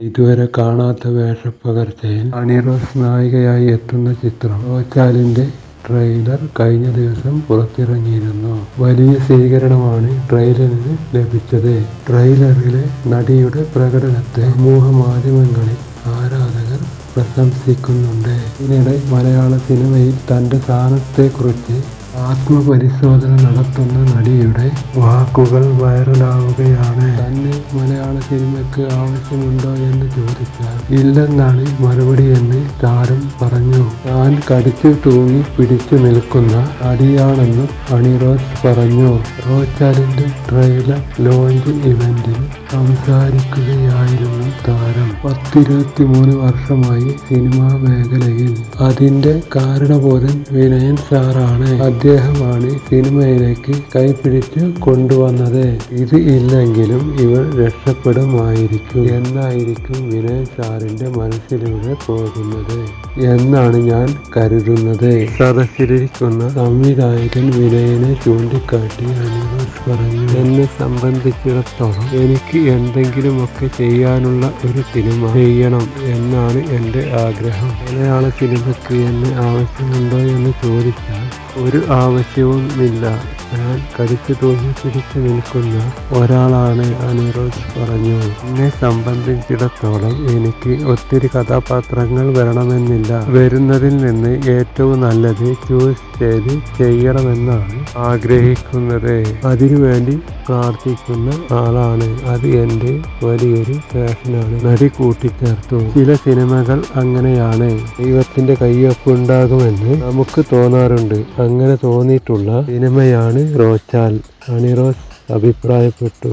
ഇതുവരെ കാണാത്ത വേഷപ്പകർച്ചയിൽ അണിറോസ് നായികയായി എത്തുന്ന ചിത്രം റോച്ചാലിന്റെ ട്രെയിലർ കഴിഞ്ഞ ദിവസം പുറത്തിറങ്ങിയിരുന്നു. വലിയ സ്വീകരണമാണ് ട്രെയിലറിന് ലഭിച്ചത്. ട്രെയിലറിലെ നടിയുടെ പ്രകടനത്തെ സമൂഹ മാധ്യമങ്ങളിൽ ആരാധകർ പ്രശംസിക്കുന്നുണ്ട്. ഇതിനിടെ മലയാള സിനിമയിൽ തന്റെ സ്ഥാനത്തെക്കുറിച്ച് ആത്മപരിശോധന നടത്തുന്ന നടിയുടെ വാക്കുകൾ വൈറലാവുകയാണ്. തന്നെ മലയാള സിനിമയ്ക്ക് ആവശ്യമുണ്ടോ എന്ന് ചോദിച്ചാൽ ഇല്ലെന്നാണ് മറുപടി എന്ന് താരം പറഞ്ഞു. താൻ കടിച്ചു തൂങ്ങി പിടിച്ചു നിൽക്കുന്ന നടിയാണെന്നും അണിറോസ് പറഞ്ഞു. റോച്ചാലിന്റെ ട്രെയിലർ ലോഞ്ച് ഇവന്റിൽ സംസാരിക്കുകയായിരുന്നു. താരം പത്തിരുപത്തി മൂന്ന് വർഷമായി സിനിമാ മേഖലയിൽ. അതിന്റെ കാരണബോധൻ വിനയൻ സാറാണ്. അദ്ദേഹമാണ് സിനിമയിലേക്ക് കൈപിടിച്ച് കൊണ്ടുവന്നത്. ഇത് ഇല്ലെങ്കിലും ഇവർ രക്ഷപ്പെടുമായിരിക്കും എന്നായിരിക്കും വിനയൻ സാറിന്റെ മനസ്സിലൂടെ പോകുന്നത് എന്നാണ് ഞാൻ കരുതുന്നത്. സദസ്സിലിരിക്കുന്ന സംവിധായകൻ വിനയനെ ചൂണ്ടിക്കാട്ടി അനിവാസ് പറഞ്ഞു. എന്നെ സംബന്ധിച്ചിടത്തോളം എനിക്ക് എന്തെങ്കിലുമൊക്കെ ചെയ്യാനുള്ള ഒരു സിനിമ ചെയ്യണം എന്നാണ് എന്റെ ആഗ്രഹം. മലയാള സിനിമയ്ക്ക് എന്നെ ആവശ്യമുണ്ടോ എന്ന് ചോദിച്ചാൽ ഒരു ആവശ്യവുമില്ല ഞാൻ കടിച്ചു തോന്നി പിടിച്ചു നിൽക്കുന്ന ഒരാളാണ് അനിറോസ് പറഞ്ഞു. എന്നെ സംബന്ധിച്ചിടത്തോളം എനിക്ക് ഒത്തിരി കഥാപാത്രങ്ങൾ വരണമെന്നില്ല. വരുന്നതിൽ നിന്ന് ഏറ്റവും നല്ലത് ചൂസ് ചെയ്ത് ചെയ്യണമെന്നാണ് ആഗ്രഹിക്കുന്നത്. അതിനുവേണ്ടി പ്രാർത്ഥിക്കുന്ന ആളാണ്. അത് എന്റെ വലിയൊരു പാഷനാണ് നടി കൂട്ടിച്ചേർത്തു. ചില സിനിമകൾ അങ്ങനെയാണ്. ദൈവത്തിന്റെ കയ്യൊപ്പ് ഉണ്ടാകുമെന്ന് നമുക്ക് തോന്നാറുണ്ട്. അങ്ങനെ തോന്നിയിട്ടുള്ള സിനിമയാണ് റോച്ചാൽ. അണിറോസ് അഭിപ്രായപ്പെട്ടു.